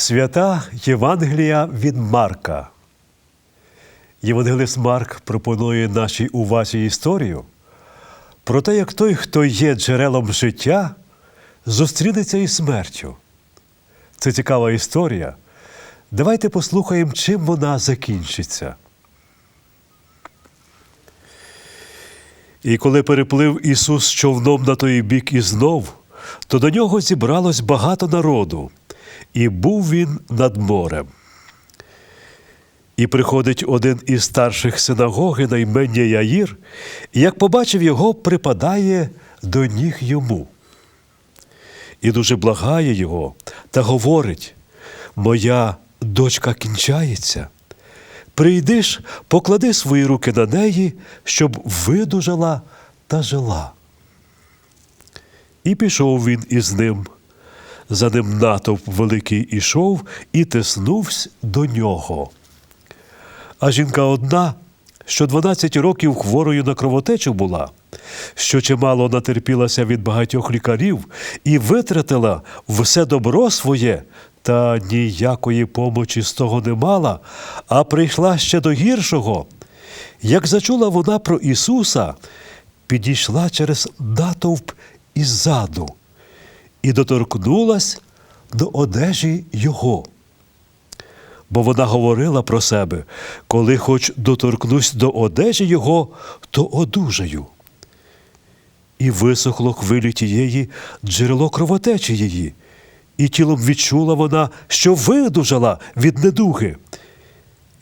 Свята Євангелія від Марка. Євангелист Марк пропонує нашій увазі історію про те, як той, хто є джерелом життя, зустрінеться із смертю. Це цікава історія. Давайте послухаємо, чим вона закінчиться. І коли переплив Ісус човном на той бік і знов, то до нього зібралось багато народу, і був він над морем. І приходить один із старших синагоги на імення Яїр, і як побачив його, припадає до ніг йому. І дуже благає його та говорить: Моя дочка кінчається. Прийди ж, поклади свої руки на неї, щоб видужала та жила. І пішов він із ним. За ним натовп великий ішов і тиснувся до нього. А жінка одна, що 12 років хворою на кровотечу була, що чимало натерпілася від багатьох лікарів і витратила все добро своє, та ніякої помочі з того не мала, а прийшла ще до гіршого. Як зачула вона про Ісуса, підійшла через натовп іззаду і доторкнулась до одежі Його. Бо вона говорила про себе, коли хоч доторкнусь до одежі Його, то одужаю. І висохло хвилі тієї джерело кровотечі її, і тілом відчула вона, що видужала від недуги.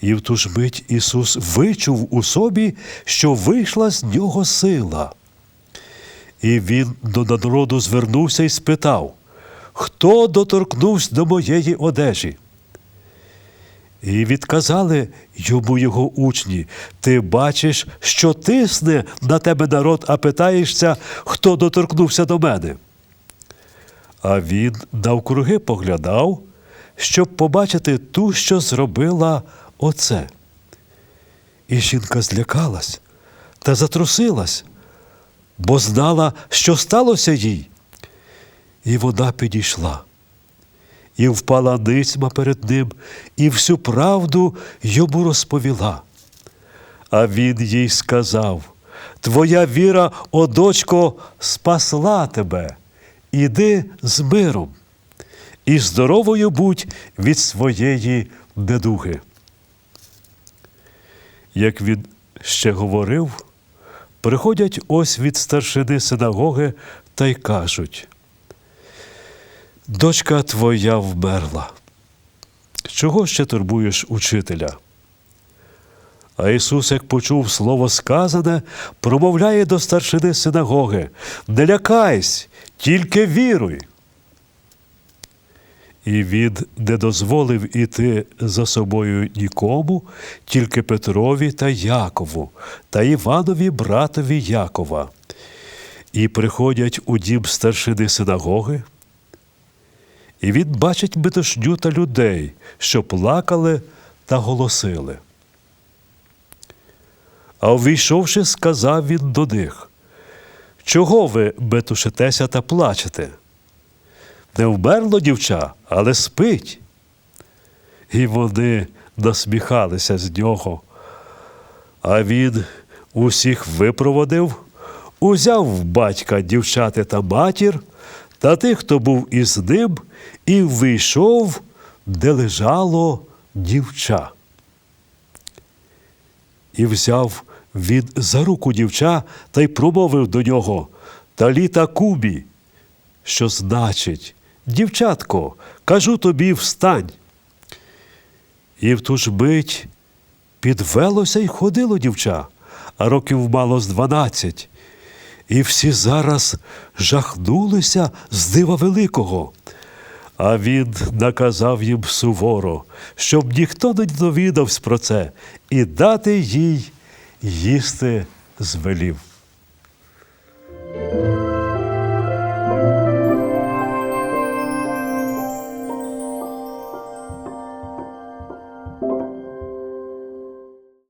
І в ту ж мить Ісус вичув у собі, що вийшла з нього сила. І він до народу звернувся і спитав, хто доторкнувся до моєї одежі? І відказали йому його учні: Ти бачиш, що тисне на тебе народ, а питаєшся, хто доторкнувся до мене. А він навкруги поглядав, щоб побачити ту, що зробила оце. І жінка злякалась та затрусилась, бо знала, що сталося їй. І вона підійшла і впала ницьма перед ним, і всю правду йому розповіла. А він їй сказав: Твоя віра, о дочко, спасла тебе, іди з миром, і здоровою будь від своєї недуги. Як він ще говорив, приходять ось від старшини синагоги та й кажуть дочка твоя вмерла. Чого ще турбуєш учителя? А Ісус, як почув слово сказане, промовляє до старшини синагоги Не лякайсь, тільки віруй. І він не дозволив іти за собою нікому, тільки Петрові та Якову та Іванові братові Якова. І приходять у дім старшини синагоги. І він бачить метушню та людей, що плакали та голосили. А увійшовши, сказав він до них Чого ви метушитеся та плачете? Не вмерло дівча, але спить. І вони насміхалися з нього. А він усіх випроводив, узяв батька дівчати та матір та тих, хто був із ним, і вийшов, де лежало дівча. І взяв він за руку дівча та й промовив до нього Таліта кубі, що значить, дівчатко, кажу тобі, встань. І в ту ж мить підвелося й ходило дівча, а років мало з дванадцять. І всі зараз жахнулися з дива великого. А він наказав їм суворо, щоб ніхто не довідався про це, і дати їй їсти звелів.